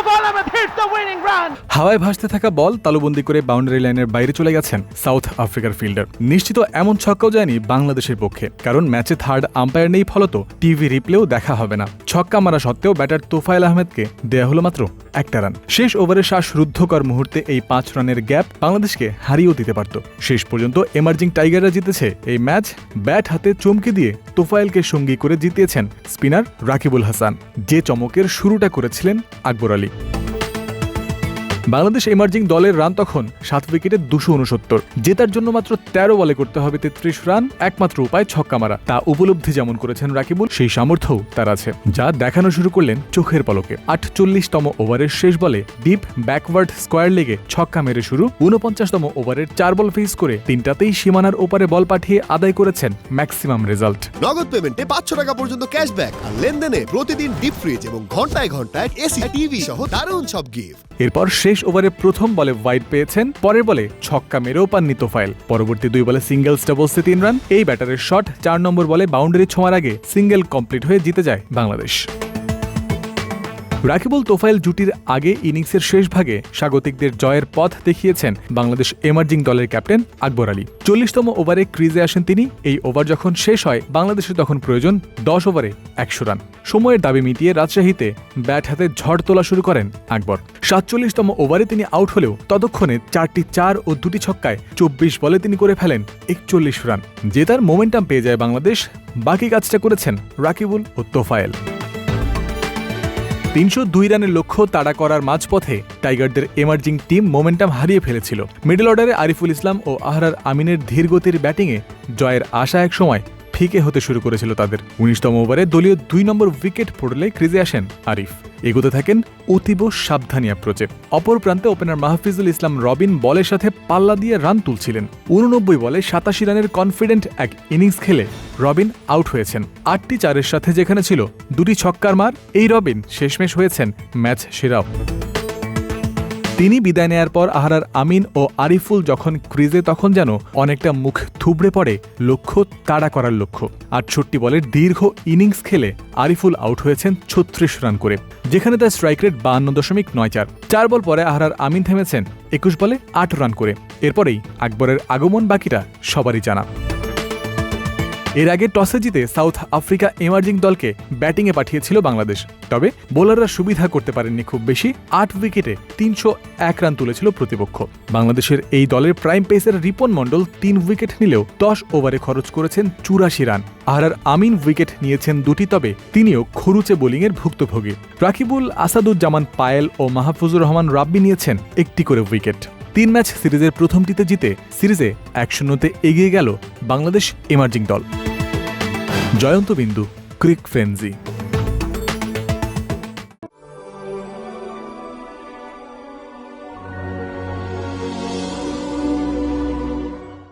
Tufal হাওয়ায় ভাসতে থাকা বল তালুবন্দি করে বাউন্ডারি লাইনের বাইরে চলে গেছেন সাউথ আফ্রিকার ফিল্ডার নিশ্চিত এমন ছক্কাও যায়নি বাংলাদেশের পক্ষে, কারণ ম্যাচে থার্ড আম্পায়ার নেই ফলত টিভি রিপ্লেও দেখা হবে না। ছক্কা মারা সত্ত্বেও ব্যাটার তোফায়েল আহমেদকে দেয়া হলো মাত্র একটা রান শেষ ওভারে শ্বাসরুদ্ধকর মুহূর্তে এই পাঁচ রানের গ্যাপ বাংলাদেশকে হারিয়েও দিতে পারত। শেষ পর্যন্ত এমার্জিং টাইগাররা জিতেছে। এই ম্যাচ ব্যাট হাতে চমকে দিয়ে তোফায়েলকে সঙ্গী করে জিতিয়েছেন স্পিনার রাকিবুল হাসান। যে চমকের শুরুটা করেছিলেন আকবর আলী। বাংলাদেশ এমার্জিং দলের রান তখন সাত উইকেটে দুশো উনসত্তর। জেতার জন্য মাত্র তেরো বলে করতে হবে তেত্রিশ রান একমাত্র উপায় ছক্কা মারা। তা উপলব্ধি যেমন করেছেন রাকিবুল সেই সামর্থ্যও তার আছে যা দেখানো শুরু করলেন চোখের পলকে। আটচল্লিশতম ওভারের শেষ বলে ডিপ ব্যাকওয়ার্ড স্কোয়ার লেগে ছক্কা মেরে শুরু। উনপঞ্চাশতম ওভারের চার বল ফেস করে তিনটাতেই সীমানার ওপারে বল পাঠিয়ে আদায় করেছেন ম্যাক্সিমাম রেজাল্ট নগদ পেমেন্টে পাঁচশো টাকা পর্যন্ত ক্যাশব্যাক আর লেনদেনে প্রতিদিন ডিপ ফ্রিজ এবং ঘন্টায় ঘন্টায় এসি টিভি সহ দারুণ সব গিফট এরপর শেষ ওভারে প্রথম বলে ওয়াইড পেয়েছেন, পরের বলে ছক্কা মেরেও পাননি তোফায়েল। পরবর্তী দুই বলে সিঙ্গেলস ডাবলসে তিন রান। এই ব্যাটারের শট চার নম্বর বলে বাউন্ডারি ছোঁয়ার আগে সিঙ্গেল কমপ্লিট হয়ে জিতে যায় বাংলাদেশ। রাকিবুল তোফায়েল জুটির আগে ইনিংসের শেষ ভাগে স্বাগতিকদের জয়ের পথ দেখিয়েছেন বাংলাদেশ এমার্জিং দলের ক্যাপ্টেন আকবর আলী। চল্লিশতম ওভারে ক্রিজে আসেন তিনি। এই ওভার যখন শেষ হয়, বাংলাদেশের তখন প্রয়োজন দশ ওভারে একশো রান। সময়ের দাবি মিটিয়ে রাজশাহীতে ব্যাট হাতে ঝড় তোলা শুরু করেন আকবর। সাতচল্লিশতম ওভারে তিনি আউট হলেও ততক্ষণে চারটি চার ও দুটি ছক্কায় চব্বিশ বলে তিনি করে ফেলেন একচল্লিশ রান। যে তার মোমেন্টাম পেয়ে যায় বাংলাদেশ। বাকি কাজটা করেছেন রাকিবুল ও তোফায়েল। তিনশো দুই রানের লক্ষ্য তাড়া করার মাঝপথে টাইগারদের এমার্জিং টিম মোমেন্টাম হারিয়ে ফেলেছিল। মিডল অর্ডারে আরিফুল ইসলাম ও আহরার আমিনের ধীরগতির ব্যাটিংয়ে জয়ের আশা এক সময় ফিকে হতে শুরু করেছিল তাদের। উনিশতম ওভারে দলীয় দুই নম্বর উইকেট পড়লে ক্রিজে আসেন আরিফ। এগোতে থাকেন অতীব সাবধানী অ্যাপ্রোচে অপর প্রান্তে ওপেনার মাহফিজুল ইসলাম রবিন বলের সাথে পাল্লা দিয়ে রান তুলছিলেন। উননব্বই বলে সাতাশি রানের কনফিডেন্ট এক ইনিংস খেলে রবিন আউট হয়েছেন। আটটি চারের সাথে যেখানে ছিল দুটি ছক্কার মার, এই রবিন শেষমেশ হয়েছেন ম্যাচ সেরাও তিনি বিদায় নেয়ার পর আহারার আমিন ও আরিফুল যখন ক্রিজে, তখন যেন অনেকটা মুখ থুবড়ে পড়ে, লক্ষ্য তাড়া করার লক্ষ্য। আটষট্টি বলের দীর্ঘ ইনিংস খেলে আরিফুল আউট হয়েছেন ছত্রিশ রান করে, যেখানে তার স্ট্রাইক রেট বাহান্ন দশমিক নয় চার। চার বল পরে আহারার আমিন থেমেছেন একুশ বলে আট রান করে। এরপরেই আকবরের আগমন বাকিটা সবারই জানা। এর আগে টসে জিতে সাউথ আফ্রিকা এমার্জিং দলকে ব্যাটিংয়ে পাঠিয়েছিল বাংলাদেশ। তবে বোলাররা সুবিধা করতে পারেননি খুব বেশি। আট উইকেটে তিনশো এক রান তুলেছিল প্রতিপক্ষ। বাংলাদেশের এই দলের প্রাইম পেসের রিপন মণ্ডল তিন উইকেট নিলেও দশ ওভারে খরচ করেছেন চুরাশি রান। আহার আমিন উইকেট নিয়েছেন দুটি, তবে তিনিও খরুচে বোলিংয়ের ভুক্তভোগী। রাকিবুল আসাদুজ্জামান পায়েল ও মাহফুজুর রহমান রাব্বি নিয়েছেন একটি করে উইকেট। তিন ম্যাচ সিরিজের প্রথমটিতে জিতে সিরিজে এক শূন্যতে এগিয়ে গেল বাংলাদেশ এমার্জিং দল। জয়ন্ত বিন্দু, ক্রিক ফ্রেন্সি